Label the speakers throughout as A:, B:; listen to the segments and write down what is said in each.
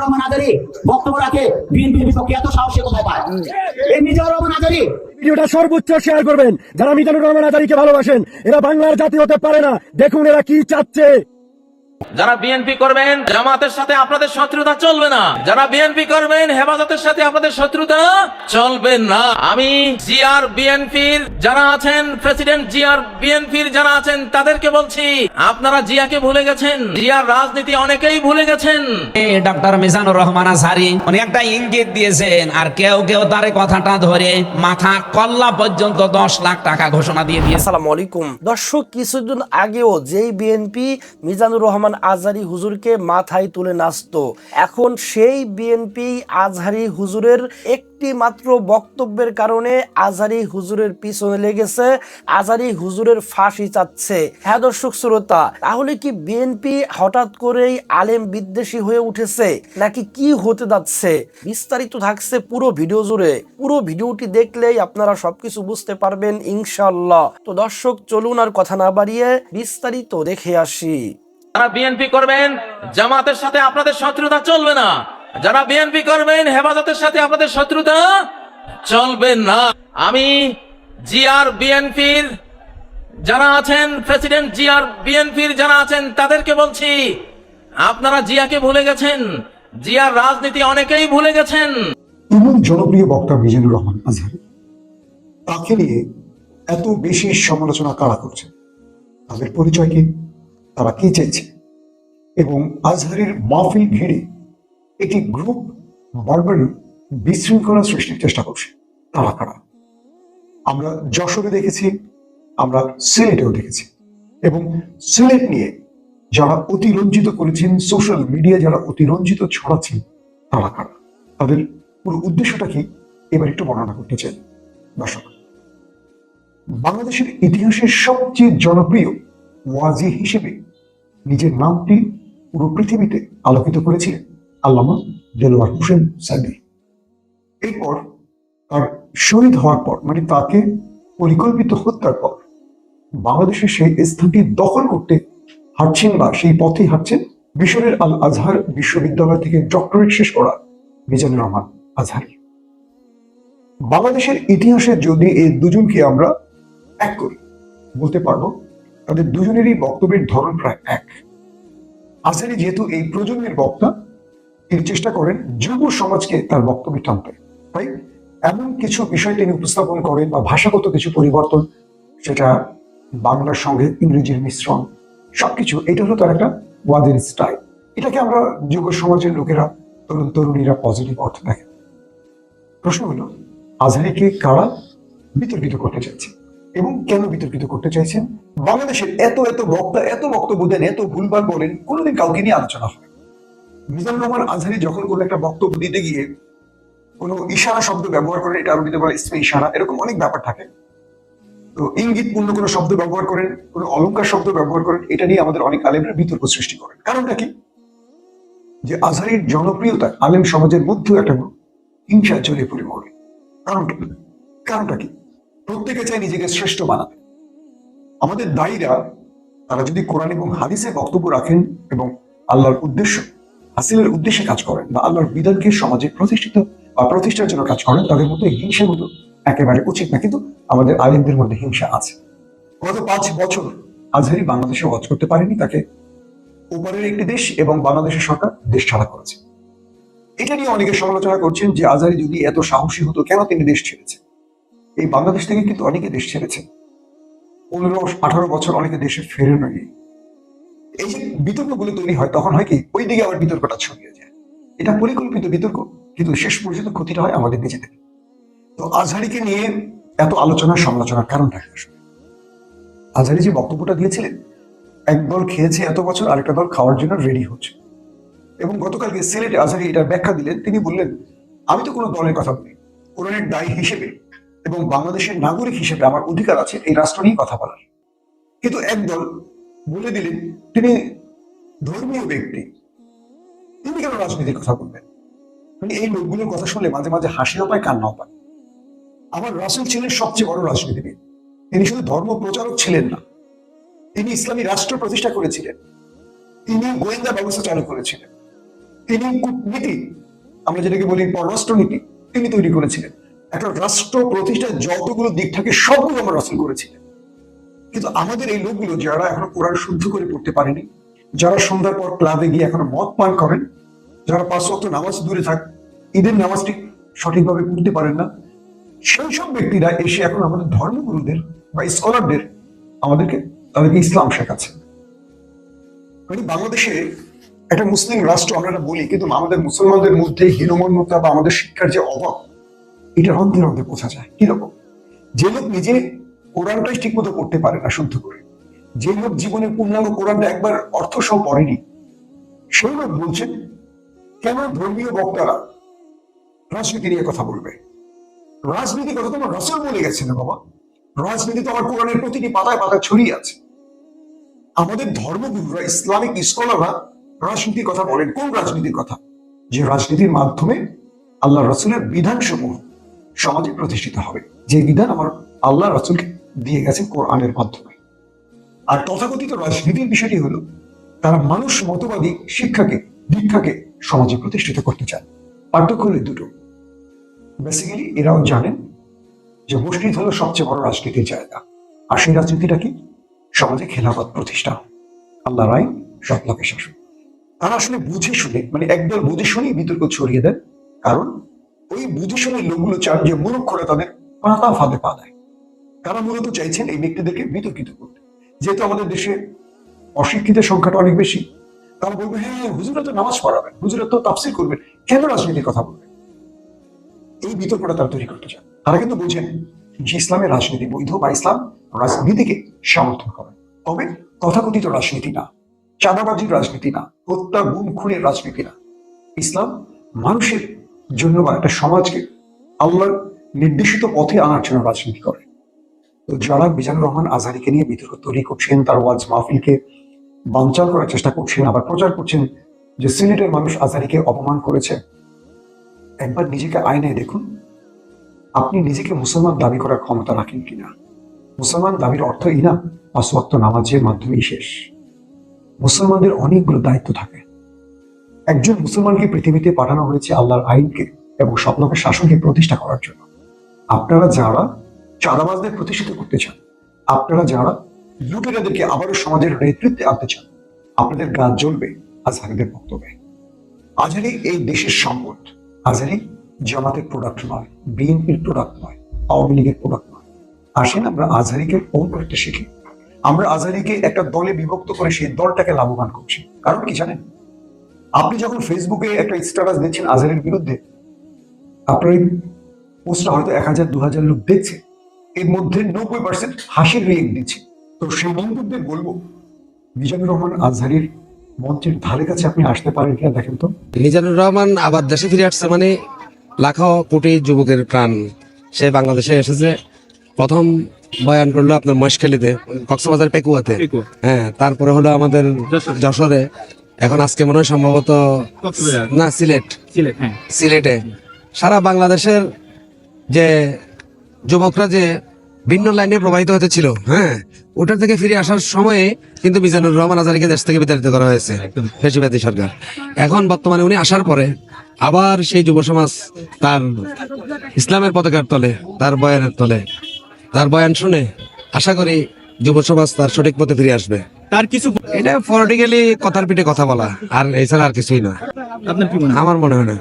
A: রহমান বক্তব্য এই রহমান
B: সর্বোচ্চ শেয়ার করবেন। যারা মিজানুর রহমান আজারিকে ভালোবাসেন, এরা বাংলার জাতি হতে পারে না। দেখুন এরা কি চাচ্ছে।
C: যারা বিএনপি করবেন জামাতের সাথে আপনাদের শত্রুতা চলবে না। যারা বিএনপি করবেন হেফাজতের সাথে আপনাদের শত্রুতা চলবে না। আমি জিআর বিএনপির যারা আছেন প্রেসিডেন্ট জিআর বিএনপির যারা আছেন তাদেরকে বলছি আপনারা জিয়াকে ভুলে গেছেন। জিয়ার রাজনীতি অনেকেই ভুলে গেছেন।
D: ডক্টর মিজানুর রহমান আসারি উনি একটা ইঙ্গিত দিয়েছেন আর কেউ কেউ তার কথাটা ধরে মাথা কল্লা পর্যন্ত দশ লাখ টাকা ঘোষণা দিয়ে দিয়ে
E: আসসালামু আলাইকুম। দর্শক কিছুদিন আগেও যেই বিএনপি মিজানুর রহমান আজহারি হুজুরকে মাথায় তুলে নাচতো। এখন সেই বিএনপি আজহারি হুজুরের একটি মাত্র বক্তব্যের কারণে আজহারি হুজুরের পিছনে লেগেছে, আজহারি হুজুরের ফাঁসি চাচ্ছে। হ্যাঁ দর্শক শ্রোতা, তাহলে কি বিএনপি হঠাৎ করেই আলেম বিদ্বেষী হয়ে উঠেছে? নাকি কি হতে যাচ্ছে? বিস্তারিত থাকছে পুরো ভিডিও জুড়ে। পুরো ভিডিওটি দেখলেই আপনারা সবকিছু বুঝতে পারবেন ইনশাল্লাহ তো দর্শক, চলুন আর কথা না বাড়িয়ে বিস্তারিত দেখে আসি।
C: যারা বিএনপি করবেন, জামাতের সাথে আপনাদের শত্রুতা চলবে না। যারা বিএনপি করবেন, হেফাজতের সাথে আপনাদের শত্রুতা চলবে না। আমি জিআর বিএনপির যারা আছেন প্রেসিডেন্ট জিআর বিএনপির যারা আছেন, তাদেরকে বলছি, আপনারা জিয়াকে ভুলে গেছেন। জিয়ার রাজনীতি অনেকেই ভুলে গেছেন।
F: এমন জনপ্রিয় বক্তা মিজানুর রহমান আজহারি, তাকে নিয়ে এত বেশি সমালোচনা কারা করছে তাদের পরিচয় কি? তারা কি চাইছে? এবং আজহারির মাহফিল ঘিরে একটি গ্রুপ বারবারই বিশৃঙ্খলা সৃষ্টির চেষ্টা করছে। তারা কারা? আমরা যশোরে দেখেছি, আমরা সিলেটেও দেখেছি। এবং সিলেট নিয়ে যারা অতিরঞ্জিত করেছেন সোশ্যাল মিডিয়া যারা অতিরঞ্জিত ছড়াচ্ছেন, তারা কারা? তাদের পুরো উদ্দেশ্যটা কি? এবার একটু বর্ণনা করতে চাই। দর্শক, বাংলাদেশের ইতিহাসের সবচেয়ে জনপ্রিয় ওয়াজি হিসেবে নিজের নামটি পুরো পৃথিবীতে আলোকিত করেছিলেন আল্লামা দেলোয়ার হোসেন সাদি। এরপর তার শহীদ হওয়ার পর মানে তাকে পরিকল্পিত হত্যার পর বাংলাদেশের সেই স্থানটি দখল করতে হাঁটছেন বা সেই পথেই হাঁটছেন মিশরের আল আজহার বিশ্ববিদ্যালয় থেকে ডক্টরেট শেষ করা মিজানুর রহমান আজহারি। বাংলাদেশের ইতিহাসে যদি এই দুজনকে আমরা এক করি, বলতে পারব তাদের দুজনেরই বক্তব্যের ধরন প্রায় এক। আজহারি যেহেতু এই প্রজন্মের বক্তা, তিনি চেষ্টা করেন যুব সমাজকে তার বক্তব্যে টানতে। তাই এমন কিছু বিষয় তিনি উপস্থাপন করেন বা ভাষাগত কিছু পরিবর্তন, সেটা বাংলার সঙ্গে ইংরেজির মিশ্রণ, সবকিছু, এটা হলো তার একটা ওয়াদের স্টাইল। এটাকে আমরা যুব সমাজের লোকেরা, তরুণ তরুণীরা পজিটিভ অর্থ দেখে। প্রশ্ন হলো, আজহারিকে কারা বিতর্কিত করতে চাইছে? এবং কেন বিতর্কিত করতে চাইছেন? বাংলাদেশের এত এত বক্তা, এত বক্তব্য দেন, এত ভুলভাল বলেন, কোনোদিন কাউকে নিয়ে আলোচনা হয় মিজানুর রহমান আজহারি যখন কোনো একটা বক্তব্য দিতে গিয়ে কোনো ইশারা শব্দ ব্যবহার করেন, এটা আরও দিতে পারে, ইসমে ইশারা, এরকম অনেক ব্যাপার থাকে। তো ইঙ্গিতপূর্ণ কোনো শব্দ ব্যবহার করেন, কোনো অলংকার শব্দ ব্যবহার করেন, এটা নিয়ে আমাদের অনেক আলেমরা বিতর্ক সৃষ্টি করেন। কারণটা কি? যে আজহারির জনপ্রিয়তা আলেম সমাজের মধ্যেও একটা হিংসা জড়িয়ে পড়ে মরে কারণটা কারণটা কি? প্রত্যেকে চায় নিজেকে শ্রেষ্ঠ বানাতে। আমাদের দায়ীরা, তারা যদি কোরআন এবং হাদিসে বক্তব্য রাখেন এবং আল্লাহর উদ্দেশ্য, হাসিলের উদ্দেশ্যে কাজ করেন বা আল্লাহর বিধানকে সমাজে প্রতিষ্ঠিত বা প্রতিষ্ঠার জন্য কাজ করেন, তাদের মধ্যে মতো একেবারে উচিত না, কিন্তু আমাদের আলিমদের মধ্যে হিংসা আছে। গত পাঁচ বছর আজহারি বাংলাদেশে ওয়াজ করতে পারেনি, তাকে উপরের একটি দেশ এবং বাংলাদেশের সরকার দেশ ছাড়া করেছে। এটা নিয়ে অনেকে সমালোচনা করছেন যে আজহারি যদি এত সাহসী হতো, কেন তিনি দেশ ছেড়েছে এই বাংলাদেশ থেকে কিন্তু অনেকে দেশ ছেড়েছে। পনেরো, আঠারো বছর অনেকে দেশে ফেরে নেই এই যে বিতর্কগুলো তৈরি হয়, তখন হয় কি, ওই দিকে আবার বিতর্কটা ছড়িয়ে যায়। এটা পরিকল্পিত বিতর্ক, কিন্তু শেষ পর্যন্ত ক্ষতিটা হয় আমাদের নিজেদের তো আজহারিকে নিয়ে এত আলোচনা সমালোচনার কারণটা কি আসলে? আজহারি যে বক্তব্যটা দিয়েছিলেন, এক দল খেয়েছে এত বছর, আরেকটা দল খাওয়ার জন্য রেডি হচ্ছে। এবং গতকালকে সিলেটে আজহারি এটা ব্যাখ্যা দিলেন, তিনি বললেন, আমি তো কোনো দলের কথা বলি কোরআনের দায়ী হিসেবে এবং বাংলাদেশের নাগরিক হিসেবে আমার অধিকার আছে এই রাষ্ট্র নিয়ে কথা বলার। কিন্তু একদল বলে দিলেন, তিনি ধর্মীয় ব্যক্তি। তিনি কেন রাজনীতির কথা বলবেন? মানে এই লোকগুলোর কথা শুনলে মাঝে মাঝে হাসিও পায়, কান্নাও পায়। আমার রাসুল ছিলেন সবচেয়ে বড় রাজনীতিবিদ। তিনি শুধু ধর্ম প্রচারক ছিলেন না, তিনি ইসলামী রাষ্ট্র প্রতিষ্ঠা করেছিলেন। তিনি গোয়েন্দা ব্যবস্থা চালু করেছিলেন। তিনি কূটনীতি, আমরা যেটাকে বলি পররাষ্ট্রনীতি, তিনি তৈরি করেছিলেন। একটা রাষ্ট্র প্রতিষ্ঠার যতগুলো দিক থাকে, সবগুলো আমরা রাসুল করেছিলেন কিন্তু আমাদের এই লোকগুলো, যারা এখনও কোরআন শুদ্ধ করে পড়তে পারেনি, যারা সন্ধ্যার পর ক্লাবে গিয়ে এখনও মদ পান করেন, যারা পাঁচ ওয়াক্ত নামাজ দূরে থাক, ঈদের নামাজটি সঠিকভাবে পড়তে পারেন না, সেই সব ব্যক্তিরা এসে এখন আমাদের ধর্মগুরুদের বা স্কলারদের আমাদেরকে, তাদেরকে ইসলাম শেখাচ্ছে। মানে বাংলাদেশে একটা মুসলিম রাষ্ট্র আমরা বলি, কিন্তু আমাদের মুসলমানদের মধ্যে হীনমন্যতা বা আমাদের শিক্ষার যে অভাব এটা অন্তে অন্তে বোঝা যায়। কীরকম যে লোক নিজে কোরআনটাই ঠিক মতো পড়তে পারে না শুদ্ধ করে। যে লোক জীবনের পূর্ণাঙ্গ কোরআনটা একবার অর্থ সহ পড়েনি, সেই লোক বলছেন কেন ধর্মীয় বক্তারা রাজনীতি নিয়ে কথা বলবে? রাজনীতি কথা তোমার রসল বলে গেছে না বাবা। রাজনীতি তো আমার কোরআনের প্রতিটি পাতায় পাতায় ছড়িয়ে আছে। আমাদের ধর্মগুরুরা, ইসলামিক স্কলাররা রাজনীতির কথা বলেন। কোন রাজনীতির কথা? যে রাজনীতির মাধ্যমে আল্লাহ রসুলের বিধান সমূহ সমাজে প্রতিষ্ঠিত হবে। যে বিধান আমার আল্লাহ রসুলকে দিয়ে গেছেন কোরআনের মাধ্যমে। আর তথাকথিত রাজনীতির বিষয়টি হলো, তারা মানুষ মতবাদী শিক্ষাকে দীক্ষাকে সমাজে প্রতিষ্ঠিত করতে চায়। পার্থক্য হলো দুটো। বেসিক্যালি এরাও জানেন যে মসজিদ হলো সবচেয়ে বড় রাজনীতির জায়গা। আর সেই রাজনীতিটা কি? সমাজে খেলাফত প্রতিষ্ঠা। আল্লাহ রায় সব শাসন তারা আসলে বুঝে শুনে মানে একদল বুঝে শুনেই বিতর্ক ছড়িয়ে দেন। কারণ ওই বুঝে লোকগুলো চান যে করে তাদের পাতা ফাঁদে পা দেয়। তারা মূলত চাইছেন এই ব্যক্তিদেরকে বিতর্কিত করতে। যেহেতু আমাদের দেশে অশিক্ষিতের সংখ্যাটা অনেক বেশি, তারা বলবে হ্যাঁ হুজুরা তো নামাজ পড়াবেন, হুজুরা তো তাফসির করবেন, কেন রাজনীতির কথা বলবেন? এই বিতর্কটা তারা তৈরি করতে চান। তারা কিন্তু বোঝেন যে ইসলামের রাজনীতি বৈধ বা ইসলাম রাজনীতিকে সমর্থন করে। তবে তথাকথিত রাজনীতি না, চাঁদাবাজির রাজনীতি না, হত্যা, গুম, খুনের রাজনীতি না। ইসলাম মানুষের জন্য বা একটা সমাজকে আল্লাহর নির্দেশিত পথে আনার জন্য রাজনীতি করে। তো যারা মিজানুর রহমান আজহারিকে নিয়ে বিতর্ক তৈরি করছেন, তার ওয়াজ মাহফিলকে বাঞ্চাল করার চেষ্টা করছেন, আবার প্রচার করছেন, যে সিলেটের মানুষ আজহারিকে অপমান করেছে, একবার নিজেকে আয়নায় দেখুন, আপনি নিজেকে মুসলমান দাবি করার ক্ষমতা রাখেন কিনা? মুসলমান দাবির অর্থ এই না পাঁচ নামাজের মাধ্যমেই শেষ। মুসলমানদের অনেকগুলো দায়িত্ব থাকে। একজন মুসলমানকে পৃথিবীতে পাঠানো হয়েছে আল্লাহর আইনকে এবং স্বপ্নকে শাসনকে প্রতিষ্ঠা করার জন্য। আপনারা যারা চাঁদাবাজদের প্রতিষ্ঠিত করতে চান, আপনারা যারা লুটেরাদেরকে আবারও সমাজের নেতৃত্বে আনতে চান, আপনাদের গা জ্বলবে, আজহারিদের বক্তব্যে আজহারি এই দেশের সম্পদ। আজহারি জামাতের প্রোডাক্ট নয়, বিএনপির প্রোডাক্ট নয়, আওয়ামী লীগের প্রোডাক্ট নয়। আসেন আমরা আজহারিকে ওন করতে শিখি। আমরা আজহারিকে একটা দলে বিভক্ত করে সেই দলটাকে লাভবান করছি। কারণ কি জানেন? আপনি যখন ফেসবুকে একটা স্ট্যাটাস দিচ্ছেন আজহারের বিরুদ্ধে আপনার এই পোস্টটা হয়তো এক হাজার দু হাজার লোক দেখছে। এর মধ্যে নব্বই পার্সেন্ট হাসির রিয়েক্ট দিচ্ছে। তো সেই বন্ধুদের বলব মিজানুর রহমান আজহারির মঞ্চের ধারে কাছে আপনি আসতে পারেন কিনা দেখেন তো।
G: মিজানুর রহমান আবার দেশে ফিরে আসছে মানে লাখো কোটি যুবকের প্রাণ। সে বাংলাদেশে এসেছে প্রথম বয়ান করল আপনার মহেশখালীতে কক্সবাজার পেকুয়াতে। হ্যাঁ তারপরে হলো আমাদের যশোরে। এখন আজকে মনে হয় সম্ভবত না সিলেট। সিলেটে সারা বাংলাদেশের যে যুবকরা যে ভিন্ন লাইনে প্রবাহিত হতে ছিল হ্যাঁ ওটার থেকে ফিরে আসার সময়ে কিন্তু মিজানুর রহমান আজারিকে দেশ থেকে বিতাড়িত করা হয়েছে ফেসিবাদী সরকার। এখন বর্তমানে উনি আসার পরে আবার সেই যুব সমাজ তার ইসলামের পতাকার তলে তার বয়ানের তলে তার বয়ান শুনে আশা করি যুব সমাজ তার সঠিক পথে ফিরে আসবে।
H: তার কিছু
G: এটা পলিটিক্যালি কথার পিঠে কথা বলা আর এছাড়া আর কিছুই না।
H: আপনার কি মনে হয়?
G: আমার মনে হয় না।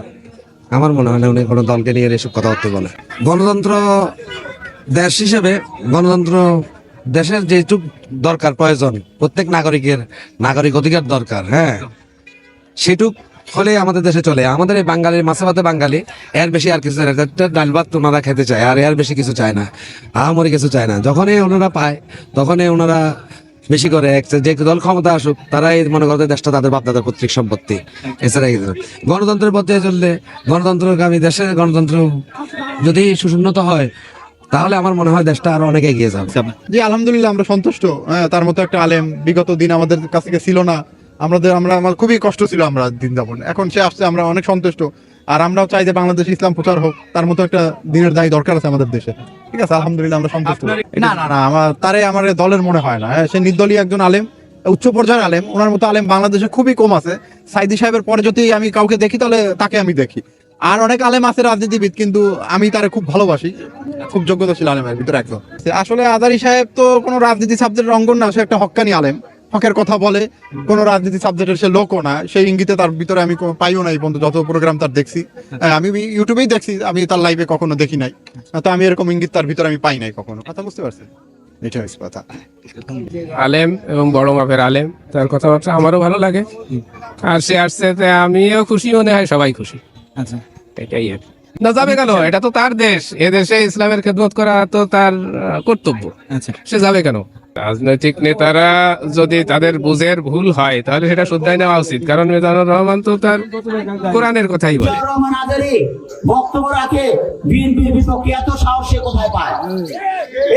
G: আমার মনে হয় না উনি কোনো দলকে নিয়ে এসব কথাবার্তা বলে। গণতন্ত্র দেশ হিসেবে গণতন্ত্র দেশের যেটুক দরকার প্রয়োজন প্রত্যেক নাগরিকের নাগরিক অধিকার দরকার হ্যাঁ? সেটুক হলে আমাদের দেশে চলে। আমাদের এই বাঙালির মাছে ভাতে বাঙালি এর বেশি আর কিছু চায় না। ডাল ভাত ওনারা খেতে চায় আর এর বেশি কিছু চায় না। আহামরি কিছু চায় না। যখনই ওনারা পায় তখনই ওনারা বেশি করে যে দল ক্ষমতা আসুক তারাই মনে করতে দেশটা তাদের বাপদাদার পৈতৃক সম্পত্তি। এছাড়া গণতন্ত্রের পথে চললে গণতন্ত্রগামী দেশে গণতন্ত্র যদি সুসংহত হয় তাহলে আমার মনে হয় দেশটা আরও অনেক এগিয়ে যাবে।
H: জি আলহামদুলিল্লাহ আমরা সন্তুষ্ট। হ্যাঁ, তার মতো একটা আলেম বিগত দিন আমাদের কাছ থেকে ছিল না। আমাদের আমরা আমার খুবই কষ্ট ছিল আমরা দিন যাপন এখন সে আসছে আমরা অনেক সন্তুষ্ট। আর আমরাও চাই যে বাংলাদেশ ইসলাম প্রচার হোক তার মতো একটা দিনের দায়ী দরকার আছে আমাদের দেশে। ঠিক আছে আলহামদুলিল্লাহ আমরা সন্তুষ্ট। না না না আমার তারে আমার দলের মনে হয় না। হ্যাঁ, সে নির্দলীয় একজন আলেম উচ্চ পর্যায়ের আলেম ওনার মতো আলেম বাংলাদেশে খুবই কম আছে। সাইদি সাহেবের পরে যদি আমি কাউকে দেখি তাহলে তাকে আমি দেখি। আর অনেক আলেম আছে রাজনীতিবিদ কিন্তু আমি তারে খুব ভালোবাসি। খুব যোগ্যতাশীল আলেমের ভিতরে একজন। আসলে আজারি সাহেব তো কোনো রাজনীতি সাবজেক্টের অঙ্গন না সে একটা হক্কানি আলেম। হকের কথা বলে কোন রাজনীতি সাবজেক্টের সে লোকও না। সেই ইঙ্গিতে তার ভিতরে আমি পাইও নাই পর্যন্ত যত প্রোগ্রাম তার দেখছি। আমি ইউটিউবেই দেখছি আমি তার লাইভে কখনো দেখি নাই। তো আমি এরকম ইঙ্গিত তার ভিতরে আমি পাই নাই কখনো। কথা বুঝতে পারছেন? এটা হচ্ছে কথা।
I: আলেম এবং বড় মাপের আলেম তার কথাবার্তা আমারও ভালো লাগে। আর সে আসছে তে আমিও খুশি মনে হয় সবাই খুশি। আচ্ছা। এটাই আর না যাবে কেন? এটা তো তার দেশ। এ দেশে ইসলামের খেদমত করা তো তার কর্তব্য। সে যাবে কেন? রাজনৈতিক নেতারা যদি তাদের বুঝের ভুল হয়, তাহলে সেটা শুদ্ধাই নেওয়া উচিত। কারণ মেজানুর রহমান তো তার কোরআনের কথাই বলে।
A: বক্তব্য রাখে, বিএনপির বিপক্ষে এত সাহস সে কোথায় পায়?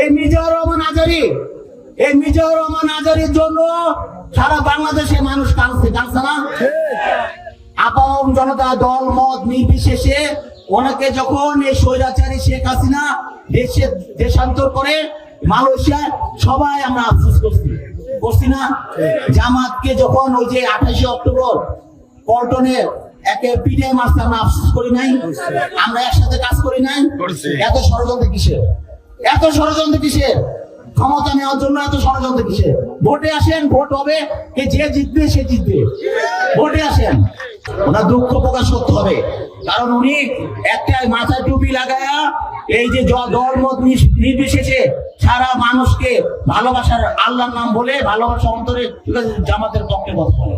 A: এই রহমান আজারি এই রহমান আজারির জন্য সারা বাংলাদেশে মানুষ কাঁদছে কাঁদছে না? জনতা দল, মত নির্বিশেষে ওনাকে যখন এই স্বৈরাচারী শেখ হাসিনা দেশে দেশান্তর করে মালয়েশিয়ায় সবাই আমরা আফসোস করছি। করছি না? জামাতকে যখন ওই যে আঠাশে অক্টোবর পল্টনে একে পিঠে মাস্টার আমরা আফসোস করি নাই আমরা একসাথে কাজ করি নাই। এত ষড়যন্ত্র কিসের? এত ষড়যন্ত্র কিসের? ক্ষমতা নেওয়ার জন্য এত ষড়যন্ত্র কিসের? ভোটে আসেন, ভোট হবে, কে যে জিতবে, সে জিতবে। ভোটে আসেন। ওনার দুঃখ প্রকাশ করতে হবে। কারণ উনি একটা মাথায় টুপি লাগায়া এই যে দল মত নির্বিশেষে সারা মানুষকে ভালোবাসার আল্লাহর নাম বলে ভালোবাসা অন্তরে জামাতের পক্ষে কথা বলে।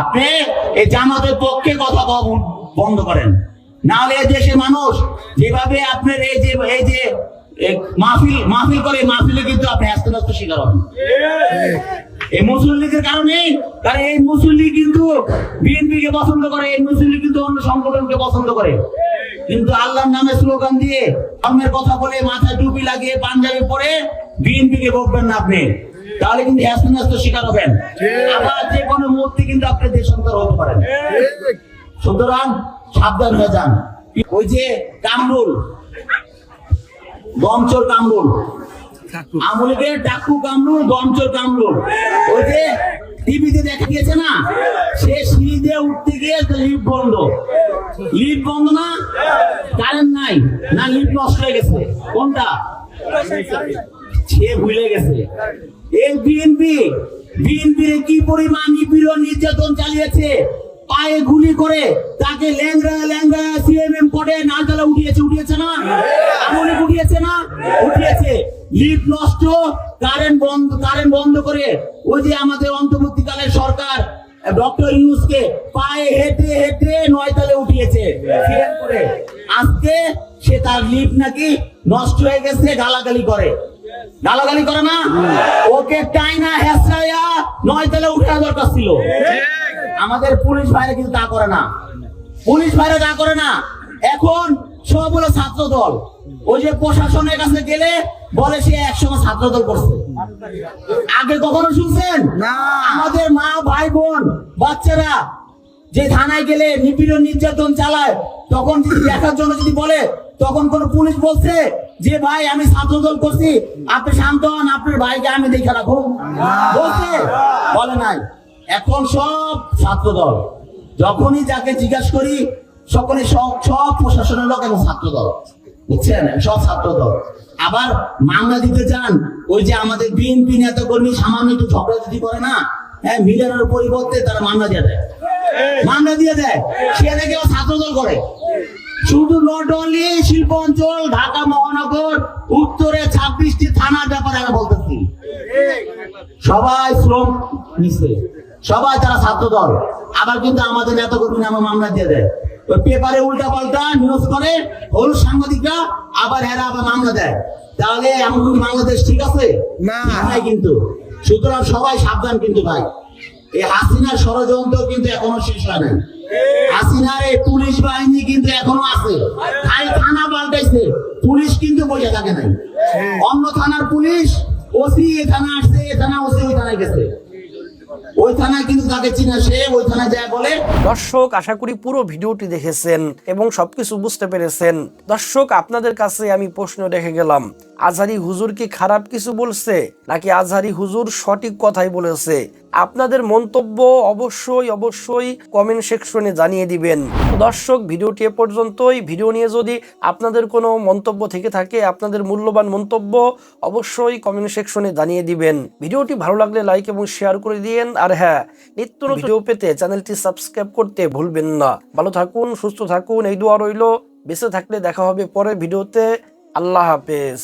A: আপনি এই জামাতের পক্ষে কথা বন্ধ করেন। নাহলে এই দেশের মানুষ যেভাবে আপনার এই যে এই যে মাহফিল মাহফিল করে, মাহফিলে কিন্তু আপনি শিকার হবেন। এই মুসলিম লীগের কারণে এই মুসলিম লীগ কিন্তু বিএনপি কে পছন্দ করে, এই মুসলিম লীগ কিন্তু অন্য সংগঠনকে পছন্দ করে। কিন্তু আল্লাহর নামে স্লোগান দিয়ে ধর্মের কথা বলে, মাথায় টুপি লাগিয়ে পাঞ্জাবি পরে বিএনপি কে বকবেন না আপনি। তাহলে কিন্তু আস্তে শিকার হবেন। আবার যে কোনো মুহূর্তে কিন্তু আপনি দেশান্তর হতে পারেন। সুতরাং সাবধান হয়ে যান। ওই যে কামরুল দমচর কামরুল। আমলিকে ডাকু কামরুল দমচর কামরুল। ওই যে টিভিতে দেখা গিয়েছে না? সে সিঁড়ি দিয়ে উঠতে গিয়ে লিফট বন্ধ। লিফট বন্ধ না? কারেন্ট নাই। না লিফট নষ্ট হয়ে গেছে। কোনটা? সে ভুলে গেছে। এই বিএনপি বিএনপি কি পরিমাণ নিপীড়ন নির্যাতন চালিয়েছে? পায়ে গুলি করে তাকে ল্যাংরা ল্যাংরা সিএমএম কোডে নালতলা উঠিয়েছে উঠিয়েছে না? আমলে উঠিয়েছে না? উঠিয়েছে। লিফট নষ্ট কারেন্ট বন্ধ কারেন্ট বন্ধ করে ওই যে আমাদের অন্তর্বর্তীকালের সরকার ডক্টর ইউনুসকে পায়ে হেঁটে হেঁটে নয়তালে উঠিয়েছে করে। আজকে সে তার লিফট নাকি নষ্ট হয়ে গেছে গালাগালি করে। গালাগালি করে না? ওকে টাইনা হেসরাইয়া নয় তালে উঠে দরকার ছিল। আমাদের পুলিশ ভাইরা কিন্তু তা করে না। পুলিশ ভাইরা তা করে না। এখন সব হলো ছাত্র দল ওই যে প্রশাসনের কাছে গেলে বলে সে একসময় ছাত্র দল করছে। আগে কখনো শুনছেন? না। আমাদের মা ভাই বোন বাচ্চারা যে থানায় গেলে নিপীড়ন নির্যাতন চালায় তখন দেখার জন্য যদি বলে তখন কোন পুলিশ বলছে যে ভাই আমি ছাত্রদল করছি। আপনি শান্ত হন আপনার ভাইকে আমি দেখে রাখো বলছে? বলে নাই। এখন সব ছাত্রদল, যখনই যাকে জিজ্ঞাসা করি, সকলে সব সব প্রশাসনের লোক এবং ছাত্রদল। বুঝছেন? সব ছাত্রদল। আবার মামলা দিতে চান ওই যে আমাদের বিএনপি নেতা কর্মী সামান্য একটু ঝগড়া যদি করে না হ্যাঁ মিলানোর পরিবর্তে তারা মামলা দিয়ে দেয়। মামলা দিয়ে দেয়। সে দেখে আবার ছাত্রদল করে। শুধু নট অনলি শিল্প অঞ্চল, ঢাকা মহানগর, উত্তরে ছাব্বিশটি থানার ব্যাপারে আমি বলতেছি। সবাই শ্রম নিচ্ছে। সবাই তারা ছাত্র দল আবার কিন্তু আমাদের নেতা কর্মী নামে মামলা দিয়ে দেয়। ওই পেপারে উল্টা পাল্টা নিউজ করে হল সাংবাদিকরা আবার এরা আবার মামলা দেয়। তাহলে এমন বাংলাদেশ ঠিক আছে? না। কিন্তু। সুতরাং সবাই সাবধান কিন্তু ভাই। এই হাসিনার ষড়যন্ত্র কিন্তু এখনও শেষ হয় নাই। হাসিনার এই পুলিশ বাহিনী কিন্তু এখনও আছে। খালি থানা পাল্টাইছে। পুলিশ কিন্তু বসে থাকে নাই। অন্য থানার পুলিশ ওসি এ থানা আসছে এ থানা ওসি ওই থানায় গেছে।
E: দর্শক, আশা করি পুরো ভিডিওটি দেখেছেন এবং সবকিছু বুঝতে পেরেছেন। দর্শক, আপনাদের কাছে আমি প্রশ্ন রেখে গেলাম। আজহারি হুজুর কি খারাপ কিছু বলছে? নাকি আজহারি হুজুর সঠিক কথাই বলেছে? আপনাদের মন্তব্য অবশ্যই অবশ্যই কমেন্ট সেকশনে জানিয়ে দিবেন। দর্শক, ভিডিওটি এ পর্যন্তই। ভিডিও নিয়ে যদি আপনাদের কোনো মন্তব্য থেকে থাকে, আপনাদের মূল্যবান মন্তব্য, অবশ্যই কমেন্ট সেকশনে জানিয়ে দিবেন। ভিডিওটি ভালো লাগলে লাইক এবং শেয়ার করে দিয়েন। আর হ্যাঁ নিত্য নতুন ভিডিও পেতে চ্যানেলটি সাবস্ক্রাইব করতে ভুলবেন না। ভালো থাকুন, সুস্থ থাকুন। এই দোয়া রইল। বেঁচে থাকলে দেখা হবে পরের ভিডিওতে। আল্লাহ হাফেজ।